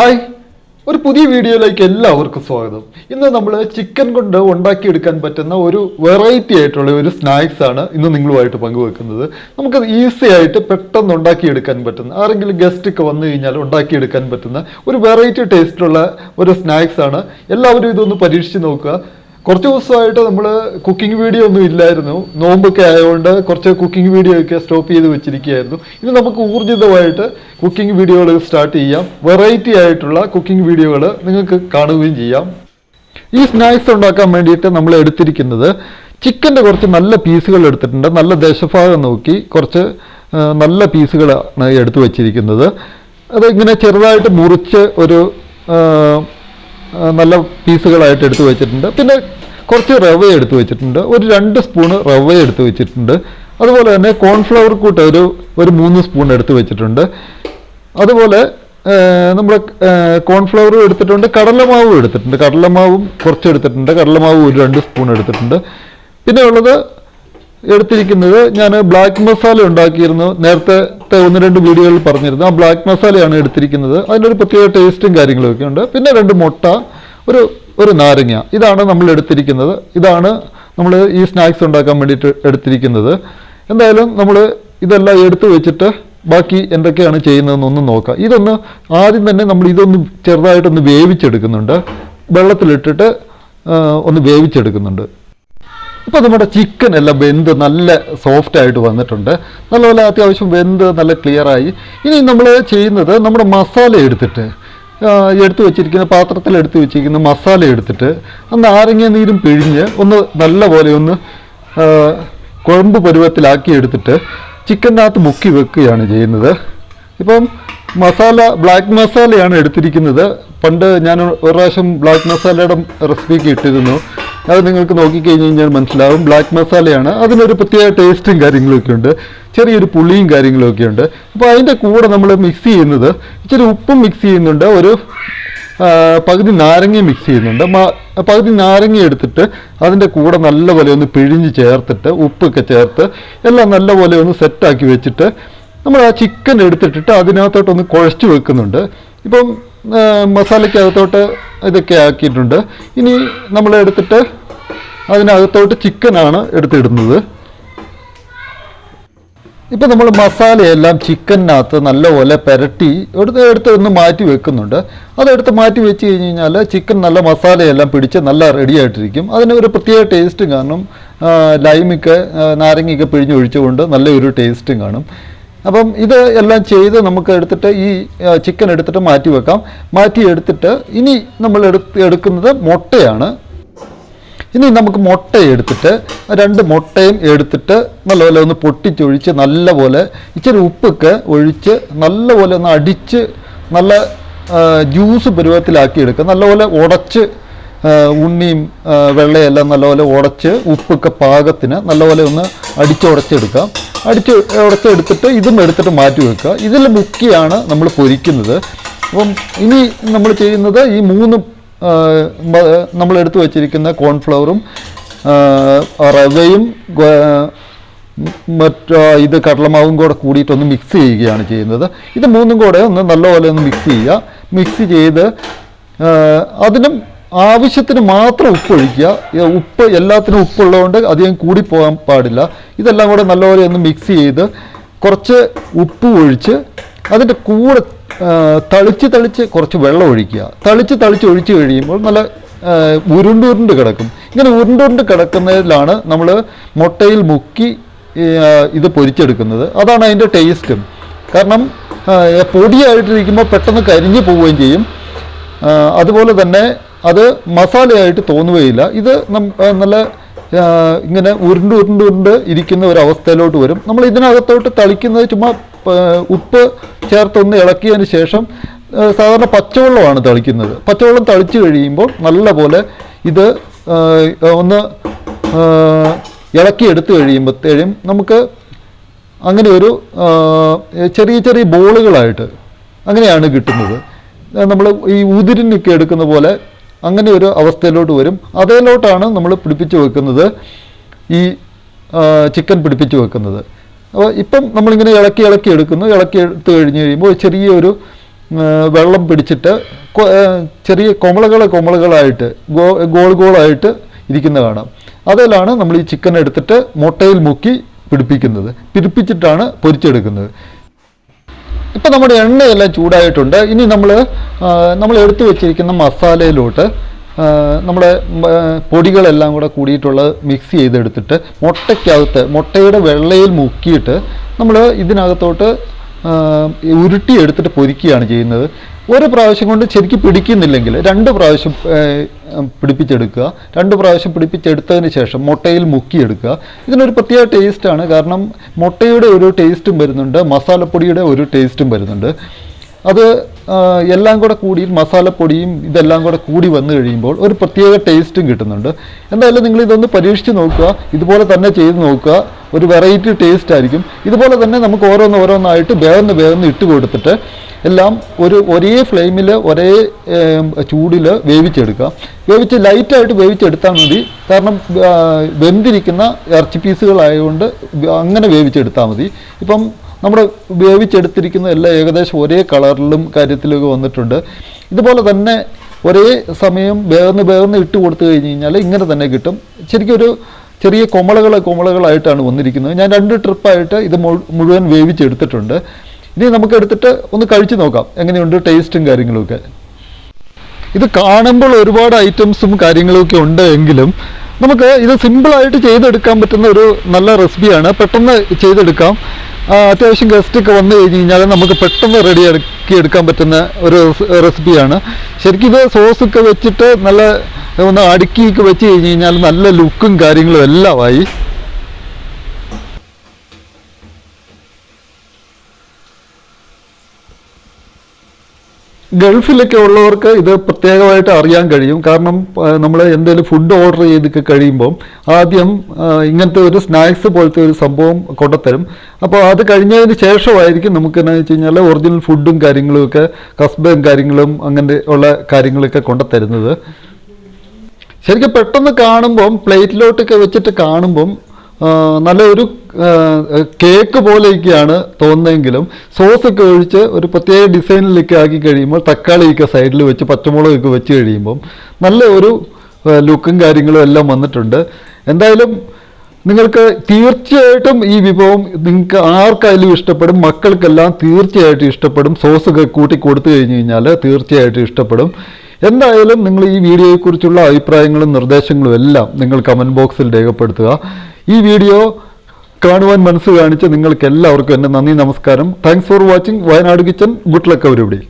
Hi. ഒരു പുതിയ വീഡിയോയിലേക്ക് എല്ലാവർക്കും സ്വാഗതം. ഇന്ന് നമ്മൾ ചിക്കൻ കൊണ്ട് ഉണ്ടാക്കിയെടുക്കാൻ പറ്റുന്ന ഒരു വെറൈറ്റി ആയിട്ടുള്ള ഒരു സ്നാക്സ് ആണ് ഇന്ന് നിങ്ങളുമായിട്ട് പങ്കുവെക്കുന്നത്. നമുക്ക് ഈസി ആയിട്ട് പെട്ടെന്ന് ഉണ്ടാക്കിയെടുക്കാൻ പറ്റുന്ന ആരെങ്കിലും ഗസ്റ്റ് ഒക്കെ വന്നു കഴിഞ്ഞാൽ ഉണ്ടാക്കിയെടുക്കാൻ പറ്റുന്ന ഒരു വെറൈറ്റി ടേസ്റ്റുള്ള ഒരു സ്നാക്സ് ആണ്. എല്ലാവരും ഇതൊന്ന് പരീക്ഷിച്ച് നോക്കുക. കുറച്ച് ദിവസമായിട്ട് നമ്മൾ കുക്കിംഗ് വീഡിയോ ഒന്നും ഇല്ലായിരുന്നു. നോമ്പൊക്കെ ആയതുകൊണ്ട് കുറച്ച് കുക്കിംഗ് വീഡിയോ ഒക്കെ സ്റ്റോപ്പ് ചെയ്ത് വെച്ചിരിക്കുകയായിരുന്നു. ഇനി നമുക്ക് ഊർജിതമായിട്ട് കുക്കിംഗ് വീഡിയോകൾ സ്റ്റാർട്ട് ചെയ്യാം. വെറൈറ്റി ആയിട്ടുള്ള കുക്കിംഗ് വീഡിയോകൾ നിങ്ങൾക്ക് കാണുകയും ചെയ്യാം. ഈ സ്നാക്സ് ഉണ്ടാക്കാൻ വേണ്ടിയിട്ട് നമ്മൾ എടുത്തിരിക്കുന്നത് ചിക്കന്റെ കുറച്ച് നല്ല പീസുകൾ എടുത്തിട്ടുണ്ട്. നല്ല ദശഭാഗം നോക്കി കുറച്ച് നല്ല പീസുകളാണ് എടുത്തു വച്ചിരിക്കുന്നത്. അത് ഇങ്ങനെ ചെറുതായിട്ട് മുറിച്ച് ഒരു നല്ല പീസുകളായിട്ട് എടുത്തു വെച്ചിട്ടുണ്ട്. പിന്നെ കുറച്ച് റവ എടുത്തു വെച്ചിട്ടുണ്ട്. ഒരു രണ്ട് സ്പൂണ് റവ എടുത്തു വെച്ചിട്ടുണ്ട്. അതുപോലെ തന്നെ കോൺഫ്ലവർ കൂട്ട് ഒരു ഒരു മൂന്ന് സ്പൂൺ എടുത്തു വെച്ചിട്ടുണ്ട്. അതുപോലെ നമ്മൾ കോൺഫ്ലവറും എടുത്തിട്ടുണ്ട്. കടലമാവും എടുത്തിട്ടുണ്ട്. കടലമാവും കുറച്ച് എടുത്തിട്ടുണ്ട്. കടലമാവ് ഒരു രണ്ട് സ്പൂൺ എടുത്തിട്ടുണ്ട്. പിന്നെ ഉള്ളത് എടുത്തിരിക്കുന്നത് ഞാൻ ബ്ലാക്ക് മസാല ഉണ്ടാക്കിയിരുന്നു. നേരത്തെ ഒന്ന് രണ്ട് വീഡിയോകളിൽ പറഞ്ഞിരുന്നു. ആ ബ്ലാക്ക് മസാലയാണ് എടുത്തിരിക്കുന്നത്. അതിന്റെ ഒരു പ്രത്യേക ടേസ്റ്റും കാര്യങ്ങളൊക്കെ ഉണ്ട്. പിന്നെ രണ്ട് മുട്ട ഒരു ഒരു നാരങ്ങ. ഇതാണ് നമ്മൾ എടുത്തിരിക്കുന്നത്. ഇതാണ് നമ്മൾ ഈ സ്നാക്സ് ഉണ്ടാക്കാൻ വേണ്ടിയിട്ട് എടുത്തിരിക്കുന്നത്. എന്തായാലും നമ്മൾ ഇതെല്ലാം എടുത്തു വെച്ചിട്ട് ബാക്കി എന്തൊക്കെയാണ് ചെയ്യുന്നതെന്നൊന്ന് നോക്കാം. ഇതൊന്ന് ആദ്യം തന്നെ നമ്മൾ ഇതൊന്ന് ചെറുതായിട്ടൊന്ന് വേവിച്ചെടുക്കുന്നുണ്ട്. വെള്ളത്തിലിട്ടിട്ട് ഒന്ന് വേവിച്ചെടുക്കുന്നുണ്ട്. ഇപ്പൊ നമ്മുടെ ചിക്കൻ എല്ലാം വെന്ത് നല്ല സോഫ്റ്റ് ആയിട്ട് വന്നിട്ടുണ്ട്. നല്ലപോലെ അത്യാവശ്യം വെന്ത് നല്ല ക്ലിയറായി ഇനി നമ്മൾ ചെയ്യുന്നത് നമ്മുടെ മസാല എടുത്തിട്ട് എടുത്തു വെച്ചിരിക്കുന്ന പാത്രത്തിൽ എടുത്തു വെച്ചിരിക്കുന്ന മസാല എടുത്തിട്ട് ഒന്ന് നാരങ്ങ നീരും പിഴിഞ്ഞ് ഒന്ന് നല്ലപോലെ ഒന്ന് കുഴമ്പ് പരുവത്തിലാക്കി എടുത്തിട്ട് ചിക്കനകത്ത് മുക്കി വെക്കുകയാണ് ചെയ്യുന്നത്. ഇപ്പം മസാല ബ്ലാക്ക് മസാലയാണ് എടുത്തിരിക്കുന്നത്. പണ്ട് ഞാൻ ഒരു പ്രാവശ്യം ബ്ലാക്ക് മസാലയുടെ റെസിപ്പിക്ക് ഇട്ടിരുന്നു. അത് നിങ്ങൾക്ക് നോക്കിക്കഴിഞ്ഞ് കഴിഞ്ഞാൽ മനസ്സിലാവും. ബ്ലാക്ക് മസാലയാണ് അതിനൊരു പ്രത്യേക ടേസ്റ്റും കാര്യങ്ങളൊക്കെ ഉണ്ട് ചെറിയൊരു പുളിയും കാര്യങ്ങളൊക്കെ ഉണ്ട് അപ്പോൾ അതിന്റെ കൂടെ നമ്മൾ മിക്സ് ചെയ്യുന്നത് ഇച്ചിരി ഉപ്പും മിക്സ് ചെയ്യുന്നുണ്ട്. ഒരു പകുതി നാരങ്ങ മിക്സ് ചെയ്യുന്നുണ്ട്. പകുതി നാരങ്ങ എടുത്തിട്ട് അതിന്റെ കൂടെ നല്ലപോലെ ഒന്ന് പിഴിഞ്ഞ് ചേർത്തിട്ട് ഉപ്പൊക്കെ ചേർത്ത് എല്ലാം നല്ലപോലെ ഒന്ന് സെറ്റാക്കി വെച്ചിട്ട് നമ്മൾ ആ ചിക്കൻ എടുത്തിട്ടിട്ട് അതിനകത്തോട്ടൊന്ന് കുഴച്ച് വെക്കുന്നുണ്ട്. ഇപ്പം മസാലയ്ക്കകത്തോട്ട് ഇതൊക്കെ ആക്കിയിട്ടുണ്ട്. ഇനി നമ്മൾ എടുത്തിട്ട് അതിനകത്തോട്ട് ചിക്കനാണ് എടുത്തിടുന്നത്. ഇപ്പം നമ്മൾ മസാലയെല്ലാം ചിക്കനകത്ത് നല്ലപോലെ പുരട്ടി എടുത്ത് എടുത്ത് ഒന്ന് മാറ്റി വെക്കുന്നുണ്ട്. അതെടുത്ത് മാറ്റി വെച്ച് കഴിഞ്ഞ് കഴിഞ്ഞാൽ ചിക്കൻ നല്ല മസാലയെല്ലാം പിടിച്ച് നല്ല റെഡി ആയിട്ടിരിക്കും അതിന് ഒരു പ്രത്യേക ടേസ്റ്റും കാണും. ലൈമൊക്കെ നാരങ്ങയൊക്കെ പിഴിഞ്ഞ് ഒഴിച്ചുകൊണ്ട് നല്ലൊരു ടേസ്റ്റും കാണും. അപ്പം ഇത് എല്ലാം ചെയ്ത് നമുക്ക് എടുത്തിട്ട് ഈ ചിക്കൻ എടുത്തിട്ട് മാറ്റി വെക്കാം. മാറ്റി എടുത്തിട്ട് ഇനി നമ്മൾ എടുത്ത് എടുക്കുന്നത് മുട്ടയാണ്. ഇനി നമുക്ക് മുട്ട എടുത്തിട്ട് രണ്ട് മുട്ടയും എടുത്തിട്ട് നല്ലപോലെ ഒന്ന് പൊട്ടിച്ചൊഴിച്ച് നല്ലപോലെ ഇച്ചിരി ഉപ്പൊക്കെ ഒഴിച്ച് നല്ലപോലെ ഒന്ന് അടിച്ച് നല്ല ജ്യൂസ് പരുവത്തിലാക്കി എടുക്കുക നല്ലപോലെ ഉടച്ച് ഉണ്ണിയും വെള്ളയെല്ലാം നല്ലപോലെ ഉടച്ച് ഉപ്പൊക്കെ പാകത്തിന് നല്ലപോലെ ഒന്ന് അടിച്ചുടച്ചെടുക്കാം അടിച്ച് ഉടച്ചെടുത്തിട്ട് ഇതും എടുത്തിട്ട് മാറ്റി വെക്കുക. ഇതിൽ മുക്കിയാണ് നമ്മൾ പൊരിക്കുന്നത്. അപ്പം ഇനി നമ്മൾ ചെയ്യുന്നത് ഈ മൂന്ന് നമ്മൾ എടുത്തു വച്ചിരിക്കുന്ന കോൺഫ്ലവറും റവയും മറ്റു ഇത് കടലമാവും കൂടെ കൂടിയിട്ടൊന്ന് മിക്സ് ചെയ്യുകയാണ് ചെയ്യുന്നത്. ഇത് മൂന്നും കൂടെ ഒന്ന് നല്ലപോലെ ഒന്ന് മിക്സ് ചെയ്യുക. മിക്സ് ചെയ്ത് അതിനും ആവശ്യത്തിന് മാത്രം ഉപ്പൊഴിക്കുക ഉപ്പ് എല്ലാത്തിനും ഉപ്പുള്ളതുകൊണ്ട് അധികം കൂടി പോകാൻ പാടില്ല. ഇതെല്ലാം കൂടെ നല്ലപോലെ ഒന്ന് മിക്സ് ചെയ്ത് കുറച്ച് ഉപ്പ് ഒഴിച്ച് അതിന്റെ കൂടെ തളിച്ച് തളിച്ച് കുറച്ച് വെള്ളം ഒഴിക്കുക. തളിച്ച് തളിച്ച് ഒഴിച്ച് കഴിയുമ്പോൾ നല്ല ഉരുണ്ടുരുണ്ട് കിടക്കും. ഇങ്ങനെ ഉരുണ്ടുരുണ്ട് കിടക്കുന്നതിലാണ് നമ്മൾ മുട്ടയിൽ മുക്കി ഇത് പൊരിച്ചെടുക്കുന്നത്. അതാണ് അതിന്റെ ടേസ്റ്റും കാരണം പൊടിയായിട്ടിരിക്കുമ്പോൾ പെട്ടെന്ന് കരിഞ്ഞു പോവുകയും ചെയ്യും. അതുപോലെ തന്നെ അത് മസാലയായിട്ട് തോന്നുകയില്ല. ഇത് നല്ല ഇങ്ങനെ ഉരുണ്ട് ഉരുണ്ട് ഉരുണ്ട് ഇരിക്കുന്ന ഒരു അവസ്ഥയിലോട്ട് വരും. നമ്മൾ ഇതിനകത്തോട്ട് തളിക്കുന്നത് ചുമ്മാ ഉപ്പ് ചേർത്തൊന്ന് ഇളക്കിയതിന് ശേഷം സാധാരണ പച്ചവെള്ളമാണ് തളിക്കുന്നത്. പച്ചവെള്ളം തളിച്ചു കഴിയുമ്പോൾ നല്ലപോലെ ഇത് ഒന്ന് ഇളക്കി എടുത്തു കഴിയുമ്പോഴത്തേനും നമുക്ക് അങ്ങനെ ഒരു ചെറിയ ചെറിയ ബോളുകളായിട്ട് അങ്ങനെയാണ് കിട്ടുന്നത്. നമ്മൾ ഈ ഉതിരിനൊക്കെ എടുക്കുന്ന പോലെ അങ്ങനെ ഒരു അവസ്ഥയിലോട്ട് വരും. അതേലോട്ടാണ് നമ്മൾ പിടിപ്പിച്ച് വെക്കുന്നത് ഈ ചിക്കൻ പിടിപ്പിച്ച് വെക്കുന്നത്. അപ്പോൾ ഇപ്പം നമ്മളിങ്ങനെ ഇളക്കി ഇളക്കി എടുക്കുന്നു. ഇളക്കി എടുത്ത് കഴിഞ്ഞ് കഴിയുമ്പോൾ ചെറിയൊരു വെള്ളം പിടിച്ചിട്ട് ചെറിയ കൊമളകൾ കൊമളകളായിട്ട് ഗോ ഗോൾ ഗോളായിട്ട് ഇരിക്കുന്ന കാണാം. അതിലാണ് നമ്മൾ ഈ ചിക്കൻ എടുത്തിട്ട് മുട്ടയിൽ മുക്കി പിടിപ്പിക്കുന്നത്. പിടിപ്പിച്ചിട്ടാണ് പൊരിച്ചെടുക്കുന്നത്. ഇപ്പം നമ്മുടെ എണ്ണയെല്ലാം ചൂടായിട്ടുണ്ട്. ഇനി നമ്മൾ നമ്മൾ എടുത്തു വെച്ചിരിക്കുന്ന മസാലയിലോട്ട് നമ്മുടെ പൊടികളെല്ലാം കൂടെ കൂടിയിട്ടുള്ളത് മിക്സ് ചെയ്തെടുത്തിട്ട് മുട്ടയ്ക്കകത്ത് മുട്ടയുടെ വെള്ളയിൽ മുക്കിയിട്ട് നമ്മൾ ഇതിനകത്തോട്ട് ഉരുട്ടി എടുത്തിട്ട് പൊരിക്കുകയാണ് ചെയ്യുന്നത്. ഒരു പ്രാവശ്യം കൊണ്ട് ശരിക്കും പിടിക്കുന്നില്ലെങ്കിൽ രണ്ട് പ്രാവശ്യം പിടിപ്പിച്ചെടുക്കുക. രണ്ട് പ്രാവശ്യം പിടിപ്പിച്ചെടുത്തതിന് ശേഷം മുട്ടയിൽ മുക്കിയെടുക്കുക. ഇതിനൊരു പ്രത്യേക ടേസ്റ്റാണ് കാരണം മുട്ടയുടെ ഒരു ടേസ്റ്റും വരുന്നുണ്ട് മസാലപ്പൊടിയുടെ ഒരു ടേസ്റ്റും വരുന്നുണ്ട്. അത് എല്ലാം കൂടെ കൂടി മസാലപ്പൊടിയും ഇതെല്ലാം കൂടെ കൂടി വന്നു കഴിയുമ്പോൾ ഒരു പ്രത്യേക ടേസ്റ്റും കിട്ടുന്നുണ്ട്. എന്തായാലും നിങ്ങൾ ഇതൊന്ന് പരീക്ഷിച്ച് നോക്കുക. ഇതുപോലെ തന്നെ ചെയ്ത് നോക്കുക. ഒരു വെറൈറ്റി ടേസ്റ്റ് ആയിരിക്കും. ഇതുപോലെ തന്നെ നമുക്ക് ഓരോന്ന് ഓരോന്നായിട്ട് വേഗന്ന് വേഗന്ന് ഇട്ട് കൊടുത്തിട്ട് എല്ലാം ഒരു ഒരേ ഫ്ലെയിമിൽ ഒരേ ചൂടിൽ വേവിച്ചെടുക്കുക. വേവിച്ച് ലൈറ്റായിട്ട് വേവിച്ചെടുത്താൽ മതി. കാരണം വെന്തിരിക്കുന്ന ഇറച്ചി പീസുകളായതുകൊണ്ട് അങ്ങനെ വേവിച്ചെടുത്താൽ മതി. ഇപ്പം നമ്മുടെ ഉപയോഗിച്ചെടുത്തിരിക്കുന്ന എല്ലാം ഏകദേശം ഒരേ കളറിലും കാര്യത്തിലൊക്കെ വന്നിട്ടുണ്ട്. ഇതുപോലെ തന്നെ ഒരേ സമയം വേഗന്ന് വേഗന്ന് ഇട്ട് കൊടുത്തു കഴിഞ്ഞ് കഴിഞ്ഞാൽ ഇങ്ങനെ തന്നെ കിട്ടും. ശരിക്കും ഒരു ചെറിയ കൊമളകൾ കൊമളകളായിട്ടാണ് വന്നിരിക്കുന്നത്. ഞാൻ രണ്ട് ട്രിപ്പായിട്ട് ഇത് മുഴുവൻ വേവിച്ചെടുത്തിട്ടുണ്ട്. ഇനി നമുക്ക് എടുത്തിട്ട് ഒന്ന് കഴിച്ചു നോക്കാം. എങ്ങനെയുണ്ട് ടേസ്റ്റും കാര്യങ്ങളൊക്കെ. ഇത് കാണുമ്പോൾ ഒരുപാട് ഐറ്റംസും കാര്യങ്ങളൊക്കെ ഉണ്ട് എങ്കിലും നമുക്ക് ഇത് സിമ്പിളായിട്ട് ചെയ്തെടുക്കാൻ പറ്റുന്ന ഒരു നല്ല റെസിപ്പിയാണ്. പെട്ടെന്ന് ചെയ്തെടുക്കാം. അത്യാവശ്യം ഗസ്റ്റൊക്കെ വന്നു കഴിഞ്ഞ് കഴിഞ്ഞാൽ നമുക്ക് പെട്ടെന്ന് റെഡി ആക്കി എടുക്കാൻ പറ്റുന്ന ഒരു റെസിപ്പിയാണ് ശരിക്കും ഇത് സോസൊക്കെ വെച്ചിട്ട് നല്ല ഒന്ന് അടുക്കിയൊക്കെ വെച്ച് കഴിഞ്ഞ് കഴിഞ്ഞാൽ നല്ല ലുക്കും കാര്യങ്ങളും എല്ലാമായി. ഗൾഫിലൊക്കെ ഉള്ളവർക്ക് ഇത് പ്രത്യേകമായിട്ട് അറിയാൻ കഴിയും. കാരണം നമ്മൾ എന്തെങ്കിലും ഫുഡ് ഓർഡർ ചെയ്തൊക്കെ കഴിയുമ്പം ആദ്യം ഇങ്ങനത്തെ ഒരു സ്നാക്സ് പോലത്തെ ഒരു സംഭവം കൊണ്ടുത്തരും. അപ്പോൾ അത് കഴിഞ്ഞതിന് ശേഷമായിരിക്കും നമുക്ക് എന്നാന്ന് വെച്ച് കഴിഞ്ഞാൽ ഒറിജിനൽ ഫുഡും കാര്യങ്ങളും ഒക്കെ കസ്ബയും കാര്യങ്ങളും അങ്ങനെ ഉള്ള കാര്യങ്ങളൊക്കെ കൊണ്ടുത്തരുന്നത്. ശരിക്കും പെട്ടെന്ന് കാണുമ്പം പ്ലേറ്റിലോട്ടൊക്കെ വെച്ചിട്ട് കാണുമ്പം നല്ലൊരു കേക്ക് കേക്ക് പോലെയൊക്കെയാണ് തോന്നുന്നതെങ്കിലും സോസൊക്കെ ഒഴിച്ച് ഒരു പ്രത്യേക ഡിസൈനിലൊക്കെ ആക്കി കഴിയുമ്പോൾ തക്കാളിയൊക്കെ സൈഡിൽ വെച്ച് പച്ചമുളകൊക്കെ വെച്ച് കഴിയുമ്പം നല്ല ഒരു ലുക്കും കാര്യങ്ങളും എല്ലാം വന്നിട്ടുണ്ട്. എന്തായാലും നിങ്ങൾക്ക് തീർച്ചയായിട്ടും ഈ വിഭവം നിങ്ങൾക്ക് ആർക്കായാലും ഇഷ്ടപ്പെടും മക്കൾക്കെല്ലാം തീർച്ചയായിട്ടും ഇഷ്ടപ്പെടും. സോസൊക്കെ കൂട്ടി കൊടുത്തു കഴിഞ്ഞ് കഴിഞ്ഞാൽ തീർച്ചയായിട്ടും ഇഷ്ടപ്പെടും. എന്തായാലും നിങ്ങൾ ഈ വീഡിയോയെക്കുറിച്ചുള്ള അഭിപ്രായങ്ങളും നിർദ്ദേശങ്ങളും എല്ലാം നിങ്ങൾ കമന്റ് ബോക്സിൽ രേഖപ്പെടുത്തുക. ഈ വീഡിയോ കാണുവാൻ മനസ്സ് കാണിച്ച നിങ്ങൾക്ക് എല്ലാവർക്കും എന്റെ നന്ദി നമസ്കാരം. Thanks for watching Wayanad kitchen good luck everybody